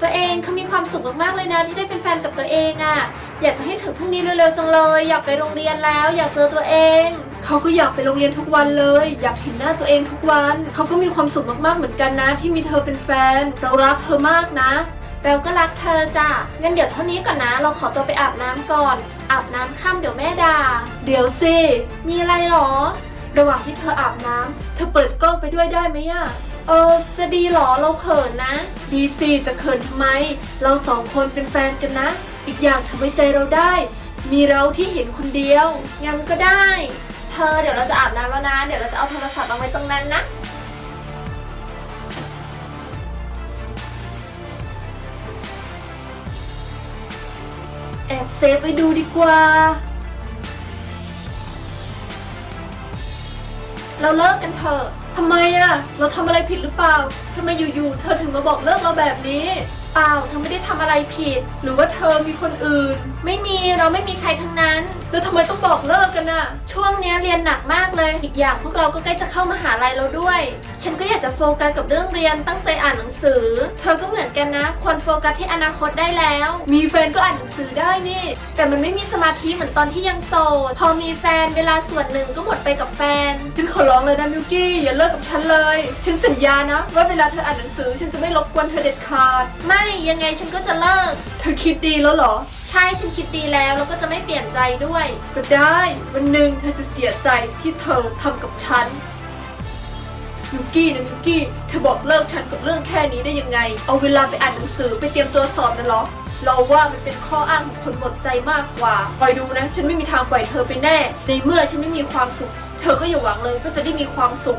ตัวเองเขามีความสุขมากๆเลยนะ ที่ได้เป็นแฟนกับตัวเองอะ่ะ อยากจะให้ถึงพรุ่งนี้เร็วๆจังเลย อยากไปโรงเรียนแล้ว อยากเจอตัวเอง เขาก็อยากไปโรงเรียนทุกวันเลย อยากเห็นหน้าตัวเองทุกวัน เขาก็มีความสุขมากๆเหมือนกันนะ ที่มีเธอเป็นแฟน เรารักเธอมากนะ เราก็รักเธอจ้ะงั้นเดี๋ยวเท่านี้ก่อนนะ เราขอตัวไปอาบน้ำก่อน อาบน้ำค่ำเดี๋ยวแม่ด่าเดี๋ยวสิมีอะไรหรอ ระหว่างที่เธออาบน้ำเธอเปิดกล้องไปด้วยได้ไหมอะ เออ จะดีหรอเราเขินนะ ดีสิจะเขินทำไม เราสองคนเป็นแฟนกันนะ อีกอย่างทำไว้ใจเราได้ มีเราที่เห็นคนเดียว งั้นก็ได้ เธอเดี๋ยวเราจะอาบน้ำแล้วนะ เดี๋ยวเราจะเอาโทรศัพท์เอาไว้ตรงนั้นนะ แอบเซฟไว้ดูดีกว่า เราเลิกกันเถอะ ทำไมอะเราทำอะไรผิดหรือเปล่า ทำไมอยู่ๆ เธอถึงมาบอกเลิกเราแบบนี้ เปล่าเธอไม่ได้ทำอะไรผิด หรือว่าเธอมีคนอื่น ไม่มีเราไม่มีใครทั้งนั้น แล้วทำไมต้องบอกเลิกกันน่ะช่วงเนี้ยเรียนหนักมากเลย อีกอย่างพวกเราก็ใกล้จะเข้ามหาลัยแล้วด้วย ฉันก็อยากจะโฟกัสกับเรื่องเรียนตั้งใจอ่านหนังสือ เธอก็เหมือนกันนะควรโฟกัสที่อนาคตได้แล้ว มีแฟนก็อ่านหนังสือได้นี่ แต่มันไม่มีสมาธิเหมือนตอนที่ยังโสดพอมีแฟนเวลาส่วนหนึ่งก็หมดไปกับแฟนฉันขอร้องเลยนะมิวกี้อย่าเลิกกับฉันเลย ฉันสัญญานะว่าเวลาเธออ่านหนังสือ ฉันจะไม่รบกวนเธอเด็ดขาด ไม่ยังไงฉันก็จะเลิก เธอคิดดีแล้วเหรอ ใช่ฉันคิดดีแล้วแล้วก็จะไม่เปลี่ยนใจด้วย ก็ได้ วันหนึ่งเธอจะเสียใจที่เธอทำกับฉันมิวกี้นะมิวกี้เธอบอกเลิกฉันกับเรื่องแค่นี้ได้ยังไง เอาเวลาไปอ่านหนังสือไปเตรียมตัวสอบนะเหรอ เราว่ามันเป็นข้ออ้างของคนหมดใจมากกว่าคอยดูนะ ฉันไม่มีทางปล่อยเธอไปแน่ ในเมื่อฉันไม่มีความสุข เธอก็อย่าหวังเลยว่าจะได้มีความสุข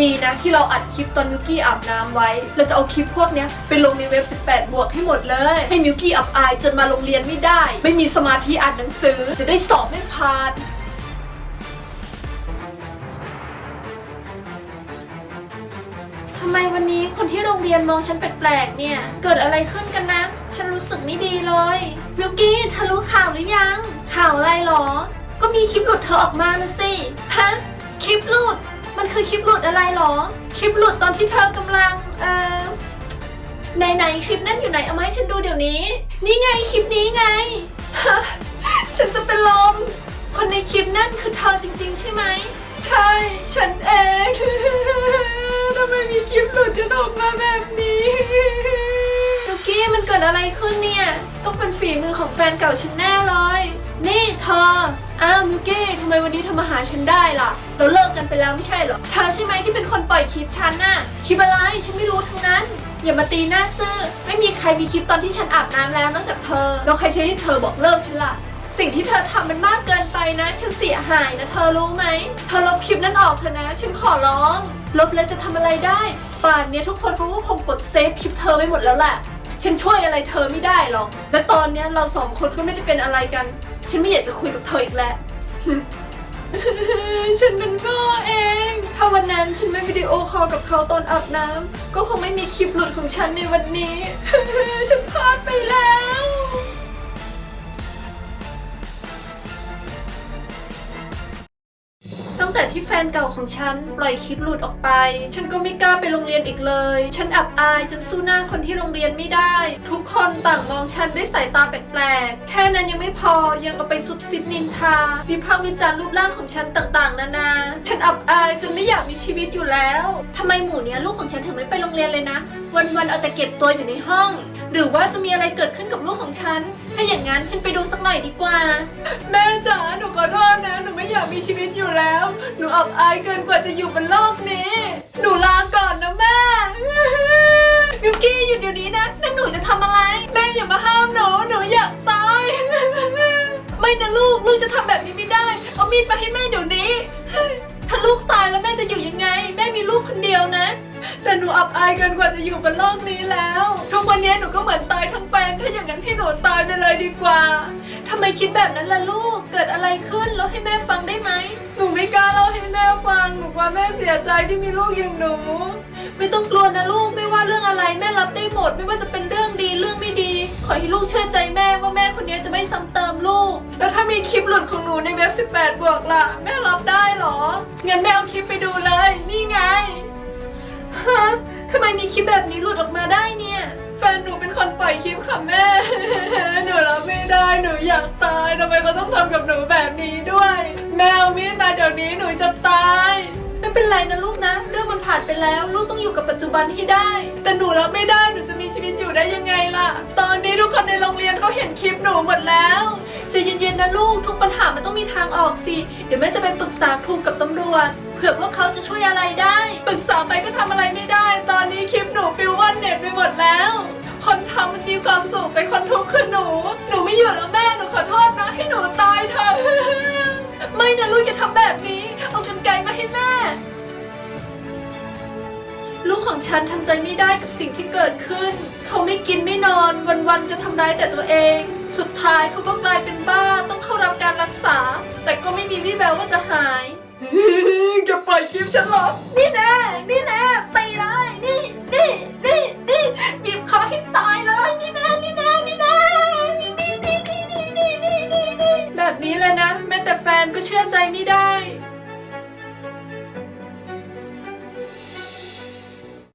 ดีนะที่เราอัดคลิปตอนมิวกี้อาบน้ำไว้ เราจะเอาคลิปพวกเนี้ยไปลงในเว็บ 18 บวกให้หมดเลย ให้มิวกี้อับอายจนมาโรงเรียนไม่ได้ ไม่มีสมาธิอ่านหนังสือ จะได้สอบไม่ผ่านทำไมวันนี้คนที่โรงเรียนมองฉันแปลกๆเนี่ย เกิดอะไรขึ้นกันนะ ฉันรู้สึกไม่ดีเลยมิวกี้เธอรู้ข่าวหรือยัง ข่าวอะไรหรอ ก็มีคลิปหลุดเธอออกมานะสิฮะคลิปหลุด มันคือคลิปหลุดอะไรหรอ คลิปหลุดตอนที่เธอกำลัง เอ่อไหนๆคลิปนั่นอยู่ไหนเอามาให้ฉันดูเดี๋ยวนี้ นี่ไงคลิปนี้ไง ฉันจะเป็นลม คนในคลิปนั่นคือเธอจริง ๆ ใช่ไหม ใช่ ฉันเอง ทำไมมีคลิปหลุดจะออกมาแบบนี้ลูกี้มันเกิดอะไรขึ้นเนี่ย ต้องเป็นฝีมือของแฟนเก่าฉันแน่เลย นี่เธอ อ้าวมิวกี้ทำไมวันนี้เธอมาหาฉันได้ล่ะ เราเลิกกันไปแล้วไม่ใช่เหรอ เธอใช่ไหมที่เป็นคนปล่อยคลิปฉันน่ะ คลิปอะไรฉันไม่รู้ทั้งนั้น อย่ามาตีหน้าซื่อ ไม่มีใครมีคลิปตอนที่ฉันอาบน้ำแล้วนอกจากเธอ แล้วใครใช้ให้เธอบอกเลิกฉันล่ะ สิ่งที่เธอทำมันมากเกินไปนะ ฉันเสียหายนะ เธอรู้ไหม เธอลบคลิปนั้นออกเถอะนะ ฉันขอร้อง ลบแล้วจะทำอะไรได้ ป่านนี้ทุกคนเขาก็คงกดเซฟคลิปเธอไปหมดแล้วแหละ ฉันช่วยอะไรเธอไม่ได้หรอก และตอนนี้เราสองคนก็ไม่ได้เป็นอะไรกัน ฉันไม่อยากจะคุยกับเธออีกแล้ว ฉันเป็นก็เอง ถ้าวันนั้นฉันไม่วิดีโอคอลกับเขาตอนอาบน้ำก็คงไม่มีคลิปหลุดของฉันในวันนี้ ฉันพลาดไปแล้ว แต่ที่แฟนเก่าของฉันปล่อยคลิปหลุดออกไป ฉันก็ไม่กล้าไปโรงเรียนอีกเลย ฉันอับอายจนสู้หน้าคนที่โรงเรียนไม่ได้ ทุกคนต่างมองฉันด้วยสายตาแปลกๆ แค่นั้นยังไม่พอยังเอาไปซุบซิบนินทา วิพากษ์วิจารณ์รูปร่างของฉันต่างๆ นานา ฉันอับอายจนไม่อยากมีชีวิตอยู่แล้วทำไมหมู่เนี้ยลูกของฉันถึงไม่ไปโรงเรียนเลยนะ วันๆเอาแต่เก็บตัวอยู่ในห้อง หรือว่าจะมีอะไรเกิดขึ้นกับลูกของฉัน ถ้าอย่างนั้นฉันไปดูสักหน่อยดีกว่า แม่จ๋าหนูขอโทษนะ หนูไม่อยากมีชีวิตอยู่แล้ว หนูอับอายเกินกว่าจะอยู่บนโลกนี้ หนูลาก่อนนะแม่ยูกี้หยุดเดี๋ยวนี้นะนั่นหนูจะทำอะไร แม่อย่ามาห้ามหนู หนูอยากตาย ไม่นะลูก ลูกจะทำแบบนี้ไม่ได้ เอามีดมาให้แม่เดี๋ยวนี้ ถ้าลูกตายแล้วแม่จะอยู่ อับอายเกินกว่าจะอยู่บนโลกนี้แล้ว ทุกวันนี้หนูก็เหมือนตายทั้งเป็นถ้าอย่างนั้นให้หนูตายไปเลยดีกว่าทำไมคิดแบบนั้นล่ะลูก เกิดอะไรขึ้นแล้วให้แม่ฟังได้ไหม หนูไม่กล้าเล่าให้แม่ฟัง หนูกลัวแม่เสียใจที่มีลูกอย่างหนู ไม่ต้องกลัวนะลูก ไม่ว่าเรื่องอะไรแม่รับได้หมด ไม่ว่าจะเป็นเรื่องดีเรื่องไม่ดี ขอให้ลูกเชื่อใจแม่ว่าแม่คนนี้จะไม่ซ้ำเติมลูก แล้วถ้ามีคลิปหลุดของหนูในเว็บ 18 บวกล่ะ แม่รับได้เหรอ งั้นแม่เอาคลิปไปดูเลย นี่ไง ฮะ ทำไมมีคลิปแบบนี้หลุดออกมาได้เนี่ย แฟนหนูเป็นคนแม่ หนูรับไม่ได้หนูอยากตายทำไมเขาต้องทำกับหนูแบบนี้ด้วย แมวมีดมาเดี๋ยวนี้หนูจะตายไม่เป็นไรนะลูกนะ เรื่องมันผ่านไปแล้ว ลูกต้องอยู่กับปัจจุบันให้ได้ แต่หนูรับไม่ได้หนูจะมีชีวิตอยู่ได้ยังไงล่ะ ตอนนี้ทุกคนในโรงเรียนเขาเห็นคลิปหนูหมดแล้วใจะเย็นๆนะลูกทุกปัญหามันต้องมีทางออกสิ เดี๋ยวแม่จะไปปรึกษาครูกับตำรวจเผื่อพวกเขาจะช่วยอะไรได้ ปรึกษาไป ความสุขแต่คนทุกข์คือหนู หนูไม่อยู่แล้วแม่หนูขอโทษนะให้หนูตายเถอะไม่นะลูกอย่าทำแบบนี้ เอากันไกลมาให้แม่ ลูกของฉันทำใจไม่ได้กับสิ่งที่เกิดขึ้น เขาไม่กินไม่นอนวันๆจะทำร้ายแต่ตัวเอง สุดท้ายเขาก็กลายเป็นบ้าต้องเข้ารับการรักษา แต่ก็ไม่มีวี่แววว่าจะหายจะปล่อยคลิปฉันเหรอ นี่แน่ นี่แน่ตีเลย นี่ นี่ นี่ นี่บีบคอให้